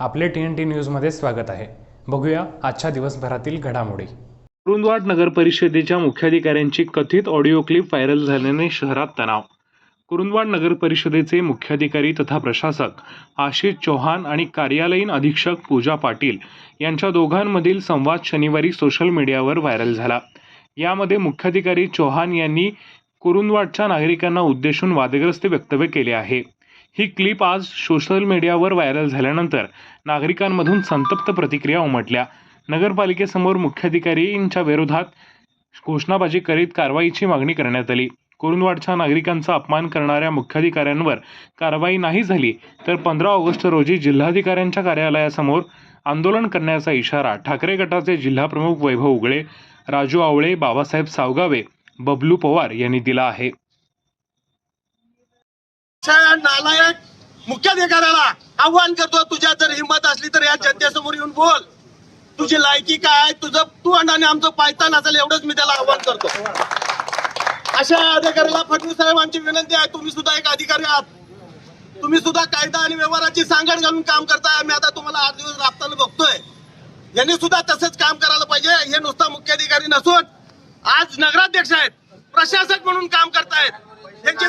आपले T N T न्यूजमध्ये स्वागत आहे. बघूया आजच्या दिवसभरातील घडामोडी. कुरुंदवाड नगर परिषदेच्या मुख्याधिकाऱ्यांची कथित ऑडिओ क्लिप व्हायरल झाल्याने शहरात तणाव. कुरुंदवाड नगर परिषदेचे मुख्याधिकारी तथा प्रशासक आशिष चौहान आणि कार्यालयीन अधीक्षक पूजा पाटील यांच्या दोघांमधील संवाद शनिवारी सोशल मीडियावर व्हायरल झाला. यामध्ये मुख्याधिकारी चौहान यांनी कुरुंदवाडच्या नागरिकांना उद्देशून वादग्रस्त वक्तव्य केले आहे. ही क्लिप आज सोशल मीडियावर व्हायरल झाल्यानंतर नागरिकांमधून संतप्त प्रतिक्रिया उमटल्या. नगरपालिकेसमोर मुख्याधिकारींच्या विरोधात घोषणाबाजी करीत कारवाईची मागणी करण्यात आली. कुरुंदवाडच्या नागरिकांचा अपमान करणाऱ्या मुख्याधिकाऱ्यांवर कारवाई नाही झाली तर पंधरा ऑगस्ट रोजी जिल्हाधिकाऱ्यांच्या कार्यालयासमोर आंदोलन करण्याचा इशारा ठाकरे गटाचे जिल्हाप्रमुख वैभव उगळे राजू आवळे बाबासाहेब सावगावे बबलू पवार यांनी दिला आहे. नालायक मुख्याधिकाऱ्याला आव्हान करतो तुझ्या जर हिंमत असली तर या जनतेसमोर येऊन बोल. तुझी लायकी काय तुझं तू आणि आमचं पायतान असेल एवढंच मी त्याला आव्हान करतो. अशा अधिकाऱ्याला फडणवीस साहेबांची विनंती आहे तुम्ही सुद्धा एक अधिकारी आहात. तुम्ही सुद्धा कायदा आणि व्यवहाराची सांगड घालून काम करताय मी आता तुम्हाला आठ दिवस राबताना बघतोय. यांनी सुद्धा तसंच काम करायला पाहिजे हे नुसता मुख्याधिकारी नसून. आज नगराध्यक्ष आहेत प्रशासक म्हणून काम करतायत. यांची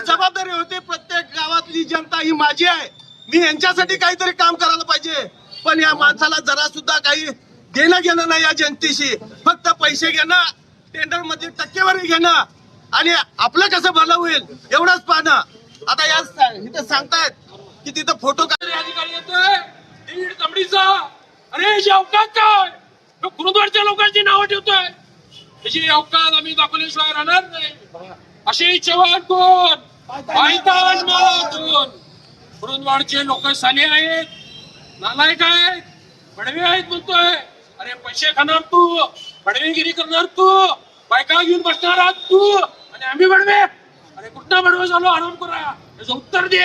जनता ही माझी आहे. मी यांच्यासाठी काहीतरी काम करायला पाहिजे. पण या माणसाला जरा सुद्धा काही घेणं घेणं नाही या जनतेशी. फक्त पैसे घेणं टेंडरमध्ये टक्केवारी घेणं. आणि आपलं कसं भलं होईल एवढंच पाहणं. आता या इथं सांगतायत की तिथं फोटो तरी अधिकारी येतोय. दीड दमडीचा. अरे याची काय? तो लोकांची नावं ठेवतोय. त्याची अवकाश आम्ही दाखवल्याशिवाय राहणार नाही. असे चव्हाण कोण? पायतान कुरुंदवाडचे लोक साले आहेत नालायक आहेत बडवे आहेत म्हणतोय. अरे पैसे खाणार तू बडवेगिरी करणार तू बायका घेऊन बसणार आहात तू आणि आम्ही बडवे. अरे कुठला बडवे झालो आराम करा. याचं उत्तर दे.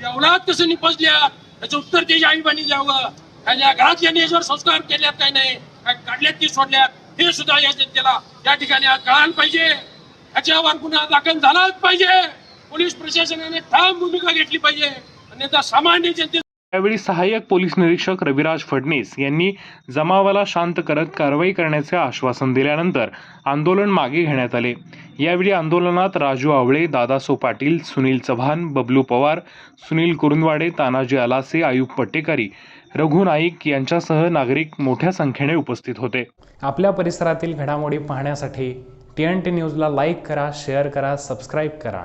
एवढा कसं निपजल्या याचं उत्तर दे आई बाणी द्यावं त्याच्या घरात यांनी याच्यावर संस्कार केल्यात काही नाही काय काढल्यात की सोडल्यात हे सुद्धा या जनतेला या ठिकाणी आज कळायला पाहिजे. ह्याच्यावर गुन्हा दाखल झालाच पाहिजे. पोलीस प्रशासनाने ठाम भूमिका घेतली पाहिजे. अन्यथा सामान्य जनते यावेळी सहाय्यक पोलीस निरीक्षक रविराज फडणीस यांनी जमावाला शांत करत कारवाई करण्याचे आश्वासन दिल्यानंतर आंदोलन मागे घेण्यात आले. यावेळी आंदोलनात राजू आवळे दादासो पाटील सुनील चव्हाण बबलू पवार सुनील कुरुंदवाडे तानाजी आलासे आयुब पट्टेकारी रघु नाईक यांच्यासह नागरिक मोठ्या संख्येने उपस्थित होते. आपल्या परिसरातील घडामोडी पाहण्यासाठी टी एन टी न्यूजला लाईक करा शेअर करा सबस्क्राईब करा.